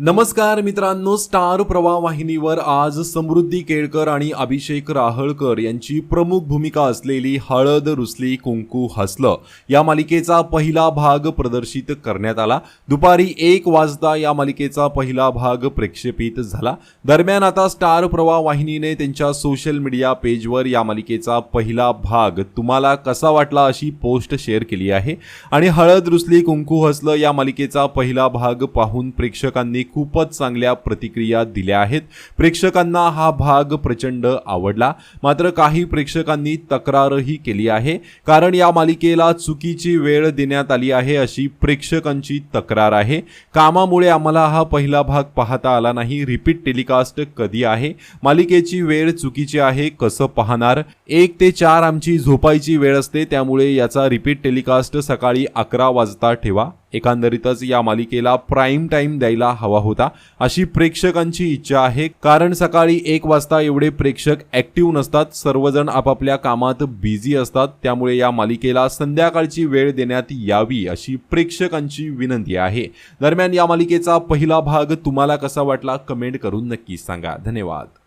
नमस्कार मित्रांनो स्टार प्रवाह वाहिनीवर आज समृद्धी केळकर आणि अभिषेक राहळकर यांची प्रमुख भूमिका असलेली हळद रुसली कुंकू हसलं या मालिकेचा पहिला भाग प्रदर्शित करण्यात आला. दुपारी एक वाजता या मालिकेचा पहिला भाग प्रेक्षेपित झाला. दरम्यान आता स्टार प्रवाह वाहिनीने त्यांच्या सोशल मीडिया पेजवर या मालिकेचा पहिला भाग तुम्हाला कसा वाटला अशी पोस्ट शेअर केली आहे. आणि हळद रुसली कुंकू हसलं या मालिकेचा पहिला भाग पाहून प्रेक्षकांनी खूपच चांगल्या प्रतिक्रिया दिल्या आहेत. प्रेक्षकांना हा भाग प्रचंड आवडला. मात्र काही प्रेक्षकांनी तक्रारही केली आहे. कारण या मालिकेला चुकीची वेळ देण्यात आली आहे अशी प्रेक्षकांची तक्रार आहे. कामामुळे आम्हाला हा पहिला भाग पाहता आला नाही. रिपीट टेलिकास्ट कधी आहे? मालिकेची वेळ चुकीची आहे कसं पाहणार? एक ते चार आमची झोपायची वेळ असते त्यामुळे याचा रिपीट टेलिकास्ट सकाळी अकरा वाजता ठेवा. एकंदरीतच या मालिकेला प्राईम टाईम द्यायला हवा होता. अशी प्रेक्षकांची इच्छा आहे कारण सकाळी एक वाजता एवढे प्रेक्षक ऍक्टिव्ह नसतात सर्वजण आपापल्या कामात बिझी असतात त्यामुळे या मालिकेला संध्याकाळची वेळ देण्यात यावी अशी प्रेक्षकांची विनंती आहे. दरम्यान या मालिकेचा पहिला भाग तुम्हाला कसा वाटला कमेंट करून नक्की सांगा. धन्यवाद.